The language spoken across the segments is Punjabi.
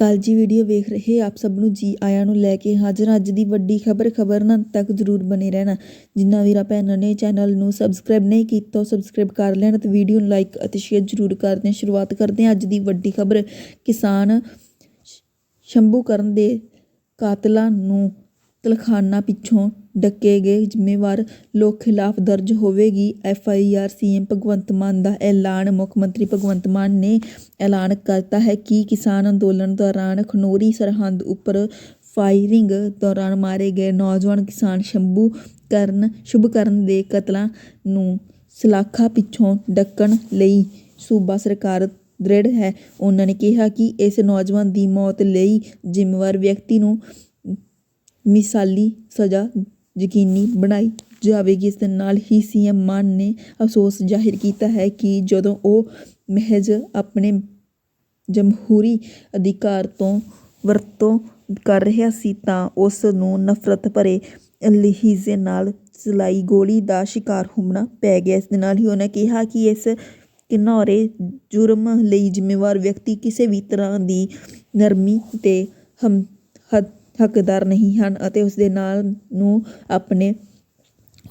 ਕੱਲ੍ਹ ਜੀ ਵੀਡੀਓ ਵੇਖ ਰਹੇ ਆਪ ਸਭ ਨੂੰ ਜੀ ਆਇਆਂ ਨੂੰ ਲੈ ਕੇ ਹਾਜ਼ਰ ਅੱਜ ਦੀ ਵੱਡੀ ਖਬਰ ਖਬਰ ਨਾਲ ਤੱਕ ਜ਼ਰੂਰ ਬਣੇ ਰਹਿਣਾ। ਜਿੰਨਾ ਵੀਰਾ ਭੈਣਾਂ ਨੇ ਚੈਨਲ ਨੂੰ ਸਬਸਕ੍ਰਾਈਬ ਨਹੀਂ ਕੀਤਾ, ਉਹ ਸਬਸਕ੍ਰਾਈਬ ਕਰ ਲੈਣ ਤੇ ਵੀਡੀਓ ਨੂੰ ਲਾਈਕ ਅਤੇ ਸ਼ੇਅਰ ਜ਼ਰੂਰ ਕਰਦੇ ਹਾਂ। ਸ਼ੁਰੂਆਤ ਕਰਦੇ ਹਾਂ ਅੱਜ ਦੀ ਵੱਡੀ ਖਬਰ ਕਿਸਾਨ ਸ਼ੰਭੂ ਕਰਨ ਦੇ ਕਾਤਲਾਂ ਨੂੰ ਤਲਖਾਨਾ ਪਿੱਛੋਂ ਡੱਕੇ ਗਏ। ਜ਼ਿੰਮੇਵਾਰ ਲੋਕ ਖਿਲਾਫ ਦਰਜ ਹੋਵੇਗੀ। F I R CM Bhagwant Mann ਦਾ ਐਲਾਨ। ਮੁੱਖ ਮੰਤਰੀ ਭਗਵੰਤ ਮਾਨ ਨੇ ਐਲਾਨ ਕਰਤਾ ਹੈ ਕਿ ਕਿਸਾਨ ਅੰਦੋਲਨ ਦੌਰਾਨ ਖਨੌਰੀ ਸਰਹੱਦ ਉੱਪਰ ਫਾਇਰਿੰਗ ਦੌਰਾਨ ਮਾਰੇ ਗਏ ਨੌਜਵਾਨ ਕਿਸਾਨ ਸ਼ੰਭੂ ਕਰਨ ਸ਼ੁਭਕਰਨ ਦੇ ਕਤਲਾਂ ਨੂੰ ਸਲਾਖਾਂ ਪਿੱਛੋਂ ਡੱਕਣ ਲਈ ਸੂਬਾ ਸਰਕਾਰ ਦ੍ਰਿੜ ਹੈ। ਉਹਨਾਂ ਨੇ ਕਿਹਾ ਕਿ ਇਸ ਨੌਜਵਾਨ ਦੀ ਮੌਤ ਲਈ ਜ਼ਿੰਮੇਵਾਰ ਵਿਅਕਤੀ ਨੂੰ ਮਿਸਾਲੀ ਸਜ਼ਾ ਯਕੀਨੀ ਬਣਾਈ ਜਾਵੇਗੀ। ਇਸ ਦੇ ਨਾਲ ਹੀ ਸੀ ਐਮ ਮਾਨ ਨੇ ਅਫਸੋਸ ਜ਼ਾਹਿਰ ਕੀਤਾ ਹੈ ਕਿ ਜਦੋਂ ਉਹ ਮਹਿਜ਼ ਆਪਣੇ ਜਮਹੂਰੀ ਅਧਿਕਾਰ ਤੋਂ ਵਰਤੋਂ ਕਰ ਰਿਹਾ ਸੀ ਤਾਂ ਉਸ ਨੂੰ ਨਫ਼ਰਤ ਭਰੇ ਲਹਿਜੇ ਨਾਲ ਚਲਾਈ ਗੋਲੀ ਦਾ ਸ਼ਿਕਾਰ ਹੋਣਾ ਪੈ ਗਿਆ। ਇਸ ਦੇ ਨਾਲ ਹੀ ਉਹਨੇ ਕਿਹਾ ਕਿ ਇਸ ਘਿਨੌਰੇ ਜੁਰਮ ਲਈ ਜ਼ਿੰਮੇਵਾਰ ਵਿਅਕਤੀ ਕਿਸੇ ਵੀ ਤਰ੍ਹਾਂ ਦੀ ਨਰਮੀ ਤੇ ਹਮ ਹੱਦ ਹੱਕਦਾਰ ਨਹੀਂ ਹਨ ਅਤੇ ਉਸ ਦੇ ਨਾਲ ਨੂੰ ਆਪਣੇ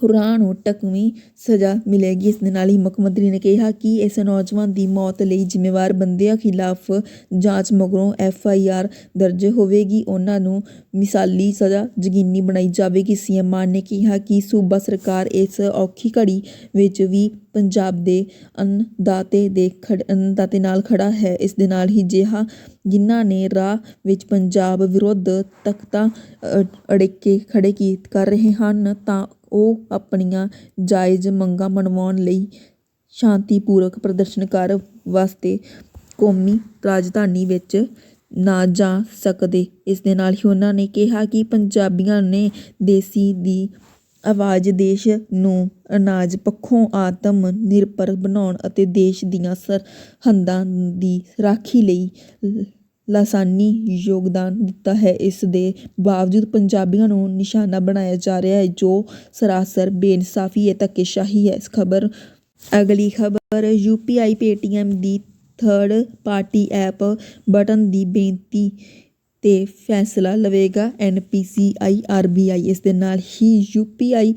ਹੁਰਾਂ ਨੂੰ ਢੁਕਵੀਂ ਸਜ਼ਾ ਮਿਲੇਗੀ। ਇਸ ਦੇ ਨਾਲ ਹੀ ਮੁੱਖ ਮੰਤਰੀ ਨੇ ਕਿਹਾ ਕਿ ਇਸ ਨੌਜਵਾਨ ਦੀ ਮੌਤ ਲਈ ਜ਼ਿੰਮੇਵਾਰ ਬੰਦਿਆਂ ਖਿਲਾਫ ਜਾਂਚ ਮਗਰੋਂ ਐਫ ਆਈ ਆਰ ਦਰਜ ਹੋਵੇਗੀ। ਉਹਨਾਂ ਨੂੰ ਮਿਸਾਲੀ ਸਜ਼ਾ ਯਕੀਨੀ ਬਣਾਈ ਜਾਵੇਗੀ। ਸੀਐਮ ਮਾਨ ਨੇ ਕਿਹਾ ਕਿ ਸੂਬਾ ਸਰਕਾਰ ਇਸ ਔਖੀ ਘੜੀ ਵਿੱਚ ਵੀ ਪੰਜਾਬ ਦੇ ਅੰਨਦਾਤੇ ਦੇ ਖੜ ਅੰਨਦਾਤੇ ਨਾਲ ਖੜਾ ਹੈ। ਇਸ ਦੇ ਨਾਲ ਹੀ ਜਿਹਾ ਜਿਨ੍ਹਾਂ ਨੇ ਰਾਹ ਵਿੱਚ ਪੰਜਾਬ ਵਿਰੁੱਧ ਤਖਤਾਂ ਅੜਿੱਕੇ ਖੜੇ ਕੀ ਕਰ ਰਹੇ ਹਨ, ਤਾਂ ਉਹ ਆਪਣੀਆਂ ਜਾਇਜ਼ ਮੰਗਾਂ ਮਨਵਾਉਣ ਲਈ ਸ਼ਾਂਤੀਪੂਰਕ ਪ੍ਰਦਰਸ਼ਨ ਕਰ ਵਾਸਤੇ ਕੌਮੀ ਰਾਜਧਾਨੀ ਵਿੱਚ ਨਾ ਜਾ ਸਕਦੇ। ਇਸ ਦੇ ਨਾਲ ਹੀ ਉਹਨਾਂ ਨੇ ਕਿਹਾ ਕਿ ਪੰਜਾਬੀਆਂ ਨੇ ਦੇਸੀ ਦੀ ਆਵਾਜ਼ ਦੇਸ਼ ਨੂੰ ਅਨਾਜ, ਪੱਖੋਂ ਆਤਮ ਨਿਰਭਰ ਬਣਾਉਣ ਅਤੇ ਦੇਸ਼ ਦੀਆਂ ਸਰਹੱਦਾਂ ਦੀ ਰਾਖੀ ਲਈ ਲਾਸਾਨੀ ਯੋਗਦਾਨ ਦਿੱਤਾ ਹੈ। ਇਸ ਦੇ ਬਾਵਜੂਦ ਪੰਜਾਬੀਆਂ ਨੂੰ ਨਿਸ਼ਾਨਾ ਬਣਾਇਆ ਜਾ ਰਿਹਾ ਹੈ, ਜੋ ਸਰਾਸਰ ਬੇਇਨਸਾਫੀ ਹੈ ਧੱਕੇਸ਼ਾਹੀ ਹੈ। ਇਸ ਖਬਰ, ਅਗਲੀ ਖਬਰ ਯੂਪੀਆਈ ਪੇਟੀਐਮ ਦੀ ਥਰਡ ਪਾਰਟੀ ਐਪ ਬਟਨ ਦੀ ਬੇਨਤੀ ਤੇ ਫੈਸਲਾ ਲਵੇਗਾ। ਐਨਪੀਸੀਆਈ ਆਰਬੀਆਈ ਇਸ ਦੇ ਨਾਲ ਹੀ ਯੂਪੀਆਈ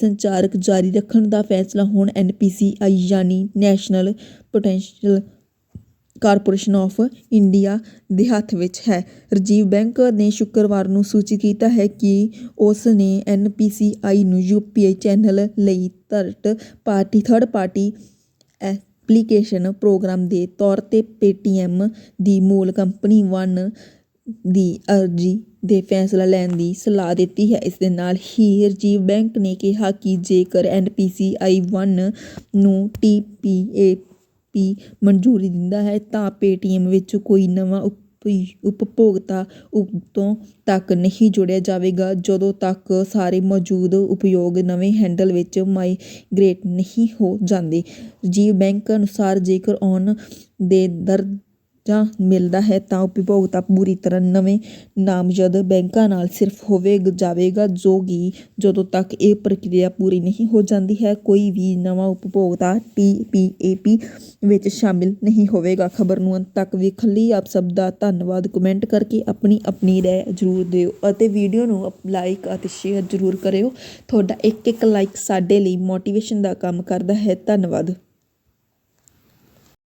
ਸੰਚਾਰਕ ਜਾਰੀ ਰੱਖਣ ਦਾ ਫੈਸਲਾ ਹੁਣ ਐਨਪੀਸੀਆਈ ਯਾਨੀ national potential corporation of India ਦੇ ਹੱਥ ਵਿੱਚ ਹੈ। ਰਜੀਵ ਬੈਂਕ ਨੇ ਸ਼ੁੱਕਰਵਾਰ ਨੂੰ ਸੂਚਿਤ ਕੀਤਾ ਹੈ ਕਿ ਉਸ ਨੇ ਐਨਪੀਸੀਆਈ ਨੂੰ ਯੂਪੀਆਈ ਚੈਨਲ ਲਈ third party third party application program ਦੇ ਤੌਰ ਤੇ ਪੇਟੀਐਮ ਦੀ ਮੂਲ ਕੰਪਨੀ ਵਨ ਦੀ ਅਰਜ਼ੀ ਦੇ ਫੈਸਲਾ ਲੈਣ ਦੀ ਸਲਾਹ ਦਿੱਤੀ ਹੈ। ਇਸ ਦੇ ਨਾਲ ਹੀ ਰਜੀਵ ਬੈਂਕ ਨੇ ਕਿਹਾ ਕਿ ਜੇਕਰ ਐਨਪੀਸੀਆਈ ਵਨ ਨੂੰ ਟੀਪੀਏ ਪੀ ਮਨਜ਼ੂਰੀ ਦਿੰਦਾ ਹੈ, ਤਾਂ ਪੇਟੀਐੱਮ ਵਿੱਚ ਕੋਈ ਨਵਾਂ ਉਪ, ਉਪਭੋਗਤਾ ਉਦੋਂ ਤੱਕ ਨਹੀਂ ਜੋੜਿਆ ਜਾਵੇਗਾ, ਜਦੋਂ ਤੱਕ ਸਾਰੇ ਮੌਜੂਦ ਉਪਯੋਗ ਨਵੇਂ ਹੈਂਡਲ ਵਿੱਚ ਮਾਈਗ੍ਰੇਟ ਨਹੀਂ ਹੋ ਜਾਂਦੇ। ਰਜੀਵ ਬੈਂਕ ਅਨੁਸਾਰ ਜੇਕਰ ਆਉਣ ਦੇ ਦਰ ਜਾਂ ਮਿਲਦਾ ਹੈ ਤਾਂ ਉਪਭੋਗਤਾ ਪੂਰੀ ਤਰ੍ਹਾਂ ਨਵੇਂ ਨਾਮਜ਼ਦ ਬੈਂਕਾਂ ਨਾਲ ਸਿਰਫ ਹੋਵੇ ਜਾਵੇਗਾ, ਜੋ ਕਿ ਜਦੋਂ ਤੱਕ ਇਹ ਪ੍ਰਕਿਰਿਆ ਪੂਰੀ ਨਹੀਂ ਹੋ ਜਾਂਦੀ ਹੈ, ਕੋਈ ਵੀ ਨਵਾਂ ਉਪਭੋਗਤਾ ਟੀ ਪੀ ਏ ਪੀ ਵਿੱਚ ਸ਼ਾਮਿਲ ਨਹੀਂ ਹੋਵੇਗਾ। ਖਬਰ ਨੂੰ ਅੰਤ ਤੱਕ ਵੇਖਣ ਲਈ। ਆਪ ਸਭ ਦਾ ਧੰਨਵਾਦ। ਕਮੈਂਟ ਕਰਕੇ ਆਪਣੀ ਆਪਣੀ ਰਾਏ ਜ਼ਰੂਰ ਦਿਓ ਅਤੇ ਵੀਡੀਓ ਨੂੰ ਲਾਈਕ ਅਤੇ ਸ਼ੇਅਰ ਜ਼ਰੂਰ ਕਰਿਓ। ਤੁਹਾਡਾ ਇੱਕ ਇੱਕ ਲਾਈਕ ਸਾਡੇ ਲਈ ਮੋਟੀਵੇਸ਼ਨ ਦਾ ਕੰਮ ਕਰਦਾ ਹੈ। ਧੰਨਵਾਦ।